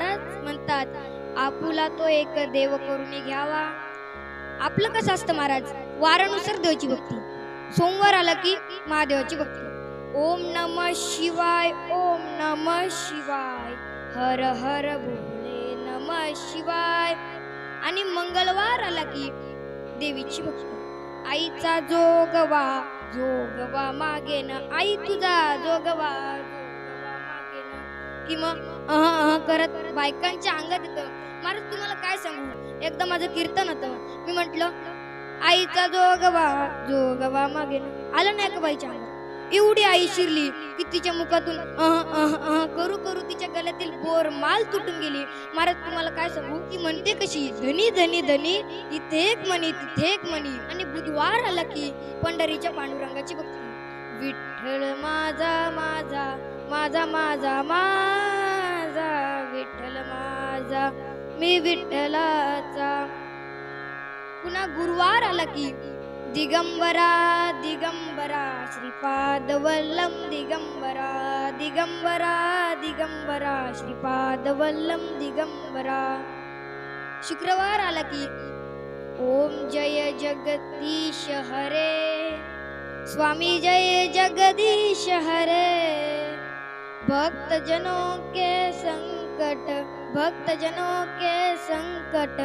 महाराज म्हणतात आपुला तो एक देव करून घ्यावा. आपलं कसं असतं महाराज? वारानुसार देवाची भक्ती. सोमवार आला की महादेवाची भक्ती. ओम नम शिवाय ओम नम शिवाय. हर हर भोले नम शिवाय. आणि मंगळवार आला की देवीची भक्ती. आईचा जोगवा जोगवा मागे ना आई तुझा जोगवा की मग अह अह करत बायकांच्या अंगात येतं. महाराज तुम्हाला काय सांगू? एकदा माझं कीर्तन होतं. मी म्हंटल आईचा जोगवा जोगवा मागे न आलं नाही का बाईच्या अंगात? एवढी आई शिरली की तिच्या मुखातून अह अह अह करू करू तिच्या गळ्यातील बोर माल तुटून गेली. महाराज तुम्हाला काय सांगू? की म्हणते कशी धनी धनी धनी इथे एक मणी तिथे एक मणी आणि बुधवार आला की पंढरीच्या पांडुरंगाची भक्ती. विठ्ठल माझा माझा माझा माझा माझा विठ्ठल माझा मी विठ्ठलाचा. पुन्हा गुरुवार आला की दिगंबरा दिगंबरा श्रीपाद वल्लम दिगंबरा दिगंबरा दिगंबरा श्रीपाद वल्लम दिगंबरा. शुक्रवार आला की ओम जय जगदीश हरे. स्वामी जय जगदीश हरे. भक्त जनों के संकट भक्त जनों के संकट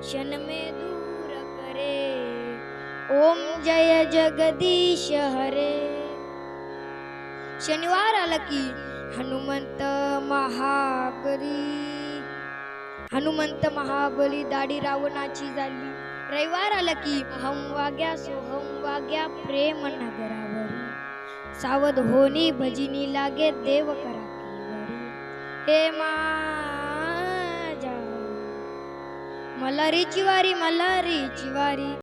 क्षण में दूर करे। ओम जय जगदीश हरे। शनिवार आला की हनुमंत महाबली। हनुमंत महाबली दाढी रावणाची झाली। रविवार आला की हम वाग्या सोहम वाग्या प्रेम नगरा सावध होनी भजिनी लागे देव करा हे माझ्या. मल्हारीची वारी मल्हारीची वारी